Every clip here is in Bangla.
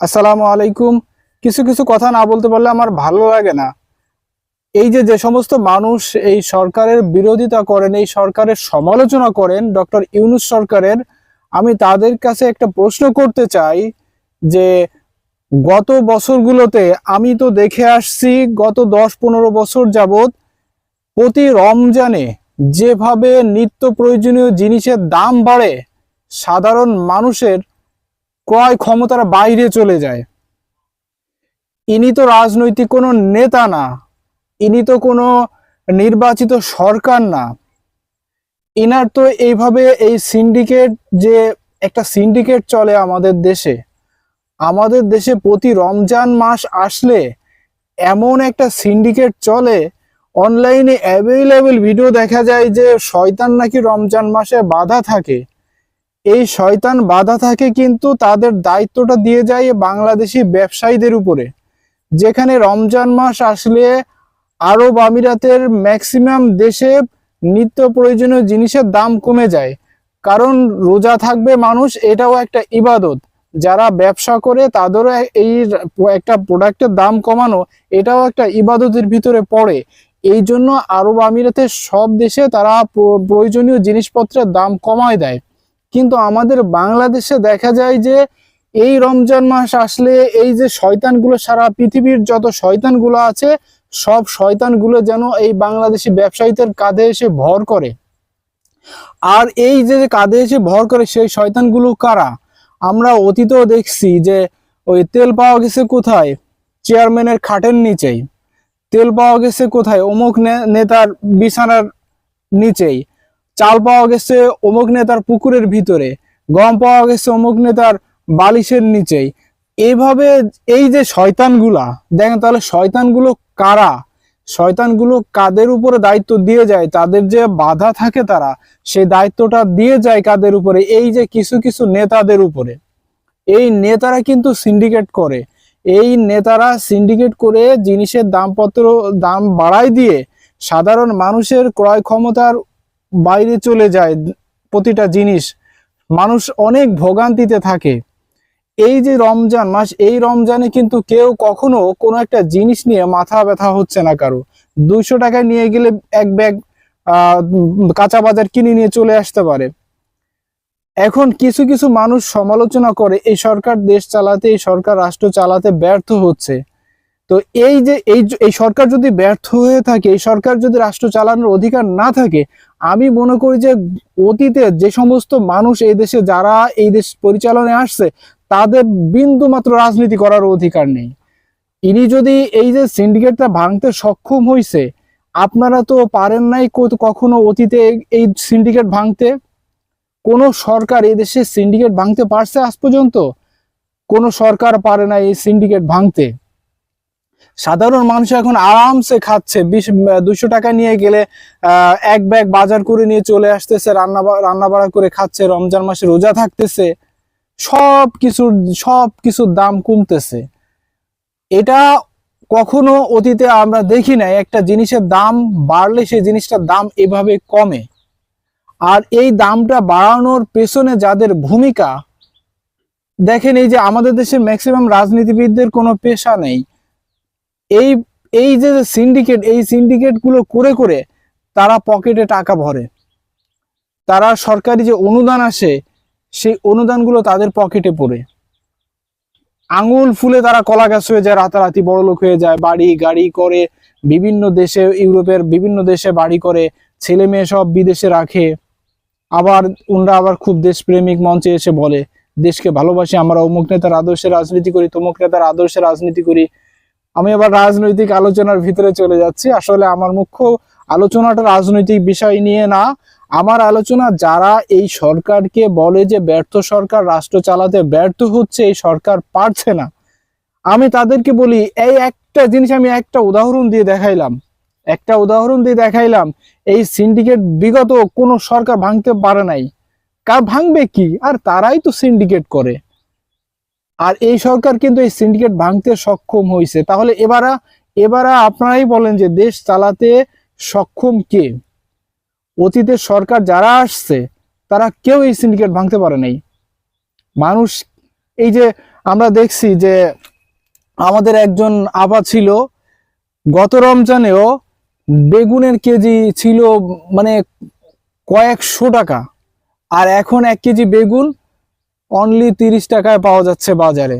আসসালামু আলাইকুম। কিছু কিছু কথা না বলতে পারলে আমার ভালো লাগে না। এই যে যে সমস্ত মানুষ এই সরকারের বিরোধিতা করেন, এই সরকারের সমালোচনা করেন, ডক্টর ইউনুস সরকারের, আমি তাদের কাছে একটা প্রশ্ন করতে চাই যে, গত বছরগুলোতে আমি তো দেখে আসছি, গত দশ পনেরো বছর যাবত প্রতি রমজানে যেভাবে নিত্য প্রয়োজনীয় জিনিসের দাম বাড়ে, সাধারণ মানুষের ক্রয় ক্ষমতার বাইরে চলে যায়। ইনি তো রাজনৈতিক কোনো নেতা না। ইনি তো কোনো নির্বাচিত সরকার না। ইনার তো এইভাবে এই সিন্ডিকেট যে একটা সিন্ডিকেট চলে আমাদের দেশে আমাদের দেশে প্রতি রমজান মাস আসলে এমন একটা সিন্ডিকেট চলে, অনলাইনে অ্যাভেলেবেল ভিডিও দেখা যায় যে শয়তান নাকি রমজান মাসে বাধা থাকে। এই শয়তান বাধা থাকে কিন্তু তাদের দায়িত্বটা দিয়ে যায় বাংলাদেশি ব্যবসায়ীদের উপরে। যেখানে রমজান মাস আসলে আরব আমিরাতের ম্যাক্সিমাম দেশে নিত্য প্রয়োজনীয় জিনিসের দাম কমে যায়। কারণ রোজা থাকবে মানুষ, এটাও একটা ইবাদত। যারা ব্যবসা করে, তাদেরও এই একটা প্রোডাক্টের দাম কমানো, এটাও একটা ইবাদতের ভিতরে পড়ে। এই জন্য আরব আমিরাতের সব দেশে তারা প্রয়োজনীয় জিনিসপত্রের দাম কমায় দেয়। কিন্তু আমাদের বাংলাদেশে দেখা যায় যে এই রমজান মাস আসলে এই যে শয়তানগুলো সারা পৃথিবীর যত শয়তানগুলো আছে, সব শয়তানগুলো যেন এই বাংলাদেশি ব্যবসায়ীদের কাঁধে এসে ভর করে। আর এই যে কাঁধে এসে ভর করে সেই শয়তানগুলো কারা? আমরা অতীতেও দেখছি যে ওই তেল পাওয়া গেছে কোথায়? চেয়ারম্যানের খাটের নিচেই। তেল পাওয়া গেছে কোথায়? অমুক নেতার বিছানার নিচেই। চাল পাওয়া গেছে অমুক নেতার পুকুরের ভিতরে, গম পাওয়া গেছে অমুক নেতার বালিশের নিচেই। এইভাবে এই যে শয়তানগুলা, দেখেন তাহলে শয়তানগুলো কারা? শয়তানগুলো কাদের উপরে দায়িত্ব দিয়ে যায়? তাদের যে বাধা থাকে তারা, সেই দায়িত্বটা দিয়ে যায় কাদের উপরে? এই যে কিছু কিছু নেতাদের উপরে। এই নেতারা কিন্তু সিন্ডিকেট করে। এই নেতারা সিন্ডিকেট করে জিনিসের দামপত্র দাম বাড়ায় দিয়ে সাধারণ মানুষের ক্রয় ক্ষমতার বাইরে চলে যায় প্রতিটা জিনিস, মানুষ অনেক ভোগান্তিতে থাকে। এই যে রমজান মাস, এই রমজানে কিন্তু কেউ কখনো কোনো একটা জিনিস নিয়ে মাথা ব্যথা হচ্ছে না কারও। দুইশো টাকায় নিয়ে গেলে এক ব্যাগ কাঁচা বাজার কিনে নিয়ে চলে আসতে পারে। এখন কিছু কিছু মানুষ সমালোচনা করে, এই সরকার দেশ চালাতে, এই সরকার রাষ্ট্র চালাতে ব্যর্থ হচ্ছে। তো এই যে, এই এই সরকার যদি ব্যর্থ হয়ে থাকে, এই সরকার যদি রাষ্ট্র চালানোর অধিকার না থাকে আমি মনে করি যে অতীতে যে সমস্ত মানুষ এই দেশে, যারা এই দেশ পরিচালনায় আসছে, তাদের বিন্দু মাত্র রাজনীতি করার অধিকার নেই। ইনি যদি এই যে সিন্ডিকেটটা ভাঙতে সক্ষম হয়েছে আপনারা তো পারেন নাই কখনো অতীতে এই সিন্ডিকেট ভাঙতে। কোন সরকার এই দেশে সিন্ডিকেট ভাঙতে পারছে আজ পর্যন্ত? কোন সরকার পারে না এই সিন্ডিকেট ভাঙতে। সাধারণ মানুষ এখন আরামসে খাচ্ছে। বিশ দুশো টাকা নিয়ে গেলে এক ব্যাগ বাজার করে নিয়ে চলে আসতেছে, রান্না রান্না বাড়া করে খাচ্ছে, রমজান মাসে রোজা থাকতেছে, সব কিছুর সব কিছুর দাম কমতেছে। এটা কখনো অতীতে আমরা দেখি নাই, একটা জিনিসের দাম বাড়লে সেই জিনিসটার দাম এভাবে কমে। আর এই দামটা বাড়ানোর পেছনে যাদের ভূমিকা, দেখেন এই যে আমাদের দেশের ম্যাক্সিমাম রাজনীতিবিদদের কোনো পেশা নেই। এই এই যে সিন্ডিকেট এই সিন্ডিকেটগুলো করে করে তারা পকেটে টাকা ভরে। তারা সরকারি যে অনুদান আসে, সেই অনুদানগুলো তাদের পকেটে পড়ে। আঙুল ফুলে তারা কলা গাছ হয়ে যায়, রাতারাতি বড় লোক হয়ে যায়, বাড়ি গাড়ি করে, বিভিন্ন দেশে, ইউরোপের বিভিন্ন দেশে বাড়ি করে, ছেলে মেয়ে সব বিদেশে রাখে। আবার ওনরা আবার খুব দেশপ্রেমিক মঞ্চে এসে বলে, দেশকে ভালোবাসি, আমরা অমুক নেতার আদর্শে রাজনীতি করি, তমুক নেতার আদর্শে রাজনীতি করি। আমি আবার রাজনৈতিক আলোচনার ভিতরে চলে যাচ্ছি। আসলে আমার মুখ্য আলোচনাটা রাজনৈতিক বিষয় নিয়ে না। আমার আলোচনা যারা এই সরকারকে বলে যে ব্যর্থ সরকার রাষ্ট্র চালাতে ব্যর্থ হচ্ছে, এই সরকার পারছে না। আমি তাদেরকে বলি, এই একটা জিনিস আমি একটা উদাহরণ দিয়ে দেখাইলাম। একটা উদাহরণ দিয়ে দেখাইলাম, এই সিন্ডিকেট বিগত কোনো সরকার ভাঙতে পারে নাই। কার ভাঙবে কি? আর তারাই তো সিন্ডিকেট করে। আর এই সরকার কিন্তু এই সিন্ডিকেট ভাঙতে সক্ষম হয়েছে তাহলে এবারা এবারা আপনারাই বলেন যে দেশ চালাতে সক্ষম কে? অতীতের সরকার যারা আসছে, তারা কেউ এই সিন্ডিকেট ভাঙতে পারে নাই। মানুষ, এই যে আমরা দেখছি যে আমাদের একজন আপা ছিল, গত রমজানেও বেগুনের কেজি ছিল মানে কয়েকশো টাকা, আর এখন এক কেজি বেগুন অনলি তিরিশ টাকায় পাওয়া যাচ্ছে বাজারে।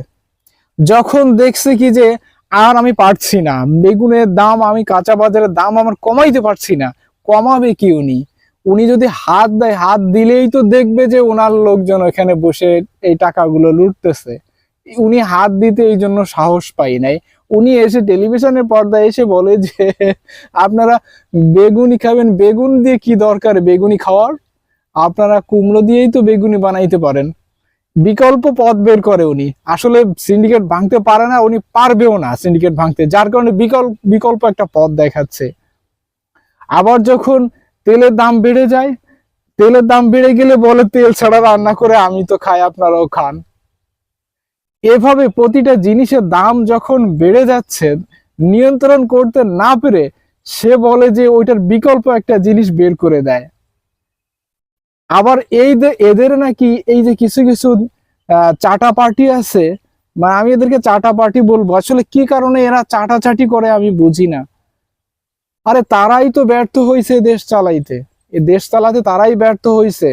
যখন দেখছে কি যে আর আমি পারছি না, বেগুনের দাম আমি, কাঁচা বাজারের দাম আমার কমাইতে পারছি না, কমাবে কি উনি? উনি যদি হাত দেয়, হাত দিলেই তো দেখবে যে ওনার লোকজন এখানে বসে এই টাকাগুলো লুটতেছে। উনি হাত দিতে এই জন্য সাহস পাই নাই। উনি এসে টেলিভিশনের পর্দায় এসে বলে যে, আপনারা বেগুনি খাবেন, বেগুন দিয়ে কি দরকার বেগুনি খাওয়ার? আপনারা কুমড়ো দিয়েই তো বেগুনি বানাইতে পারেন। বিকল্প পথ বের করে উনি। আসলে সিন্ডিকেট ভাঙতে পারে না, উনি পারবেও না সিন্ডিকেট ভাঙতে। যার কারণে বিকল্প বিকল্প একটা পথ দেখাচ্ছে। আবার যখন তেলের দাম বেড়ে যায়, তেলের দাম বেড়ে গেলে বলে, তেল ছাড়া রান্না করে আমি তো খাই, আপনারাও খান। এভাবে প্রতিটা জিনিসের দাম যখন বেড়ে যাচ্ছে, নিয়ন্ত্রণ করতে না পেরে সে বলে যে, ওইটার বিকল্প একটা জিনিস বের করে দেয়। আবার এই এদের নাকি এই যে কিছু কিছু চাটা পার্টি আছে মানে আমি এদেরকে চাটা পার্টি বলব। আসলে কি কারণে এরা চাটাচাটি করে আমি বুঝি না। আরে তারাই তো ব্যর্থ হয়েছে দেশ চালাইতে। দেশ চালাতে তারাই ব্যর্থ হয়েছে